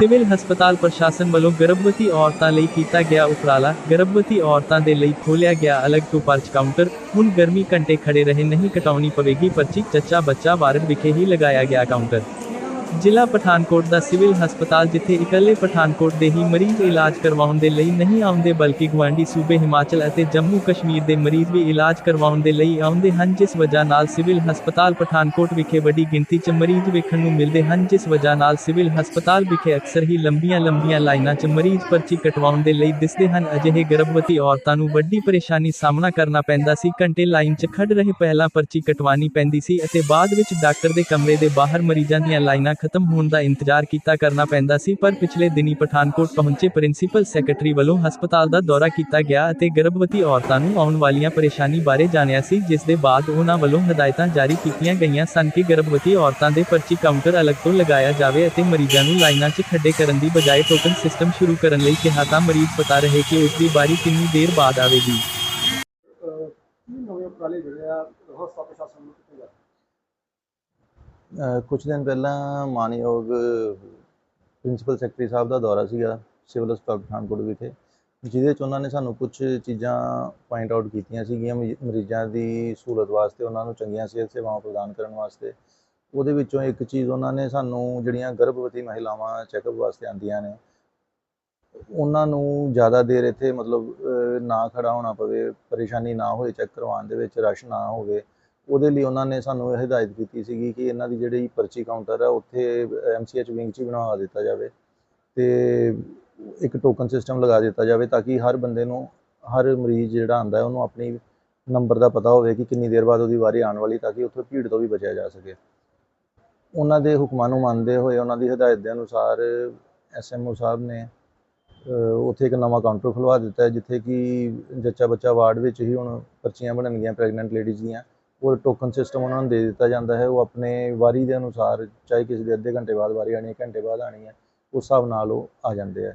Civil ਹਸਪਤਾਲ ਪ੍ਰਸ਼ਾਸਨ ਵੱਲੋਂ ਗਰਭਵਤੀ ਔਰਤਾਂ ਲਈ ਕੀਤਾ ਗਿਆ ਉਪਰਾਲਾ। ਗਰਭਵਤੀ ਔਰਤਾਂ ਦੇ ਲਈ ਖੋਲ੍ਹਿਆ ਗਿਆ ਅਲੱਗ ਤੋਂ ਪਰਚ ਕਾਊਂਟਰ। ਹੁਣ ਗਰਮੀ ਘੰਟੇ ਖੜੇ ਰਹੇ, ਨਹੀਂ ਕਟਾਉਣੀ ਪਵੇਗੀ ਪਰਚੀ। ਚੱਚਾ ਬੱਚਾ ਵਾਰਡ ਵਿਖੇ ਹੀ ਲਗਾਇਆ ਗਿਆ ਕਾਊਂਟਰ। ਜ਼ਿਲ੍ਹਾ ਪਠਾਨਕੋਟ ਦਾ ਸਿਵਲ ਹਸਪਤਾਲ, ਜਿੱਥੇ ਇਕੱਲੇ ਪਠਾਨਕੋਟ ਦੇ ਹੀ ਮਰੀਜ਼ ਇਲਾਜ ਕਰਵਾਉਣ ਦੇ ਲਈ ਨਹੀਂ ਆਉਂਦੇ, ਬਲਕਿ ਗੁਆਂਢੀ ਸੂਬੇ ਹਿਮਾਚਲ ਅਤੇ ਜੰਮੂ ਕਸ਼ਮੀਰ ਦੇ ਮਰੀਜ਼ ਵੀ ਇਲਾਜ ਕਰਵਾਉਣ ਦੇ ਲਈ ਆਉਂਦੇ ਹਨ, ਜਿਸ ਵਜ੍ਹਾ ਨਾਲ ਸਿਵਲ ਹਸਪਤਾਲ ਪਠਾਨਕੋਟ ਵਿਖੇ ਵੱਡੀ ਗਿਣਤੀ 'ਚ ਮਰੀਜ਼ ਵੇਖਣ ਨੂੰ ਮਿਲਦੇ ਹਨ, ਜਿਸ ਵਜ੍ਹਾ ਨਾਲ ਸਿਵਲ ਹਸਪਤਾਲ ਵਿਖੇ ਅਕਸਰ ਹੀ ਲੰਬੀਆਂ-ਲੰਬੀਆਂ ਲਾਈਨਾਂ 'ਚ ਮਰੀਜ਼ ਪਰਚੀ ਕਟਵਾਉਣ ਦੇ ਲਈ ਦਿਸਦੇ ਹਨ। ਅਜਿਹੇ ਗਰਭਵਤੀ ਔਰਤਾਂ ਨੂੰ ਵੱਡੀ ਪਰੇਸ਼ਾਨੀ ਸਾਹਮਣਾ ਕਰਨਾ ਪੈਂਦਾ ਸੀ। ਘੰਟੇ ਲਾਈਨ 'ਚ ਖੜ ਰਹੇ ਪਹਿਲਾਂ ਪਰਚੀ ਕਟਵਾਣੀ ਪੈਂਦੀ ਸੀ ਅਤੇ ਬਾਅਦ ਵਿੱਚ ਡਾਕਟਰ ਦੇ ਕਮਰੇ ਦੇ ਬਾਹਰ ਮਰੀਜ਼ਾਂ ਦੀਆਂ ਲਾਈਨਾਂ ਖਤਮ ਹੋਣ ਦਾ ਇੰਤਜ਼ਾਰ ਕੀਤਾ ਕਰਨਾ ਪੈਂਦਾ ਸੀ, ਪਰ ਪਿਛਲੇ ਦਿਨੀ ਪਠਾਨਕੋਟ ਪਹੁੰਚੇ ਪ੍ਰਿੰਸੀਪਲ ਸੈਕਟਰੀ ਵੱਲੋਂ ਹਸਪਤਾਲ ਦਾ ਦੌਰਾ ਕੀਤਾ ਗਿਆ ਅਤੇ ਗਰਭਵਤੀ ਔਰਤਾਂ ਨੂੰ ਆਉਣ ਵਾਲੀਆਂ ਪਰੇਸ਼ਾਨੀ ਬਾਰੇ ਜਾਣਿਆ ਸੀ, ਜਿਸ ਦੇ ਬਾਅਦ ਉਹਨਾਂ ਵੱਲੋਂ ਹਦਾਇਤਾਂ ਜਾਰੀ ਕੀਤੀਆਂ ਗਈਆਂ ਸਨ ਕਿ ਗਰਭਵਤੀ ਔਰਤਾਂ ਦੇ ਪਰਚੀ ਕਾਊਂਟਰ ਅਲੱਗ ਤੋਂ ਲਗਾਇਆ ਜਾਵੇ ਅਤੇ ਮਰੀਜ਼ਾਂ ਨੂੰ ਲਾਈਨਾਂ 'ਚ ਖੱਡੇ ਕਰਨ ਦੀ ਬਜਾਏ ਟੋਕਨ ਸਿਸਟਮ ਸ਼ੁਰੂ ਕਰਨ ਲਈ ਕਿਹਾ ਤਾਂ ਮਰੀਜ਼ ਪਤਾ ਰਹੇ ਕਿ ਉਸ ਦੀ ਵਾਰੀ ਕਿੰਨੀ ਦੇਰ ਬਾਅਦ ਆਵੇਗੀ। ਨਵੇਂ ਉਪਰਾਲੇ ਜਿਹੜੇ ਆ, ਹਸਪਤਾਲ ਪ੍ਰਸ਼ਾਸਨ ਨੂੰ ਕੀਤੇ ਜਾ ਰਹੇ ਕੁਛ ਦਿਨ ਪਹਿਲਾਂ ਮਾਨਯੋਗ ਪ੍ਰਿੰਸੀਪਲ ਸੈਕਟਰੀ ਸਾਹਿਬ ਦਾ ਦੌਰਾ ਸੀਗਾ ਸਿਵਲ ਹਸਪਤਾਲ ਪਠਾਨਕੋਟ ਵਿਖੇ, ਜਿਹਦੇ ਚ ਉਹਨਾਂ ਨੇ ਸਾਨੂੰ ਕੁਝ ਚੀਜ਼ਾਂ ਪੁਆਇੰਟ ਆਊਟ ਕੀਤੀਆਂ ਸੀਗੀਆਂ ਮਰੀ- ਮਰੀਜ਼ਾਂ ਦੀ ਸਹੂਲਤ ਵਾਸਤੇ, ਉਹਨਾਂ ਨੂੰ ਚੰਗੀਆਂ ਸਿਹਤ ਸੇਵਾਵਾਂ ਪ੍ਰਦਾਨ ਕਰਨ ਵਾਸਤੇ। ਉਹਦੇ ਵਿੱਚੋਂ ਇੱਕ ਚੀਜ਼ ਉਹਨਾਂ ਨੇ ਸਾਨੂੰ ਜਿਹੜੀਆਂ ਗਰਭਵਤੀ ਮਹਿਲਾਵਾਂ ਚੈੱਕਅਪ ਵਾਸਤੇ ਆਉਂਦੀਆਂ ਨੇ, ਉਹਨਾਂ ਨੂੰ ਜ਼ਿਆਦਾ ਦੇਰ ਇੱਥੇ ਮਤਲਬ ਨਾ ਖੜਾ ਹੋਣਾ ਪਵੇ, ਪਰੇਸ਼ਾਨੀ ਨਾ ਹੋਏ ਚੈੱਕ ਕਰਵਾਉਣ ਦੇ ਵਿੱਚ ਰਸ਼ ਨਾ ਹੋਵੇ ਉਹਦੇ ਲਈ ਉਹਨਾਂ ਨੇ ਸਾਨੂੰ ਇਹ ਹਦਾਇਤ ਕੀਤੀ ਸੀਗੀ ਕਿ ਇਹਨਾਂ ਦੀ ਜਿਹੜੀ ਪਰਚੀ ਕਾਊਂਟਰ ਹੈ ਉੱਥੇ ਐਮਸੀਐਚ ਵਿੰਗ 'ਚ ਹੀ ਬਣਵਾ ਦਿੱਤਾ ਜਾਵੇ ਤੇ ਇੱਕ ਟੋਕਨ ਸਿਸਟਮ ਲਗਾ ਦਿੱਤਾ ਜਾਵੇ ਤਾਂ ਕਿ ਹਰ ਬੰਦੇ ਨੂੰ, ਹਰ ਮਰੀਜ਼ ਜਿਹੜਾ ਆਂਦਾ ਉਹਨੂੰ ਆਪਣੀ ਨੰਬਰ ਦਾ ਪਤਾ ਹੋਵੇ ਕਿ ਕਿੰਨੀ ਦੇਰ ਬਾਅਦ ਉਹਦੀ ਵਾਰੀ ਆਉਣ ਵਾਲੀ ਤਾਂ ਕਿ ਉੱਥੇ ਭੀੜ ਤੋਂ ਵੀ ਬਚਿਆ ਜਾ ਸਕੇ। ਉਹਨਾਂ ਦੇ ਹੁਕਮਾਂ ਨੂੰ ਮੰਨਦੇ ਹੋਏ ਉਹਨਾਂ ਦੀ ਹਦਾਇਤ ਦੇ ਅਨੁਸਾਰ ਐਸਐਮਓ ਸਾਹਿਬ ਨੇ ਉੱਥੇ ਇੱਕ ਨਵਾਂ ਕਾਊਂਟਰ ਖੁਲਵਾ ਦਿੱਤਾ ਹੈ, ਜਿੱਥੇ ਕਿ ਜੱਚਾ ਬੱਚਾ ਵਾਰਡ ਵਿੱਚ ਹੀ ਹੁਣ ਪਰਚੀਆਂ ਬਣਨਗੀਆਂ ਪ੍ਰੈਗਨੈਂਟ ਲੇਡੀਜ਼ ਦੀਆਂ। ਉਹ ਟੋਕਨ ਸਿਸਟਮ ਉਹਨਾਂ ਨੂੰ ਦੇ ਦਿੱਤਾ ਜਾਂਦਾ ਹੈ, ਉਹ ਆਪਣੇ ਵਾਰੀ ਦੇ ਅਨੁਸਾਰ, ਚਾਹੇ ਕਿਸੇ ਦੇ ਅੱਧੇ ਘੰਟੇ ਬਾਅਦ ਵਾਰੀ ਆਣੀ ਹੈ, ਘੰਟੇ ਬਾਅਦ ਆਣੀ ਹੈ, ਉਸ ਹਿਸਾਬ ਨਾਲ ਉਹ ਆ ਜਾਂਦੇ ਆ।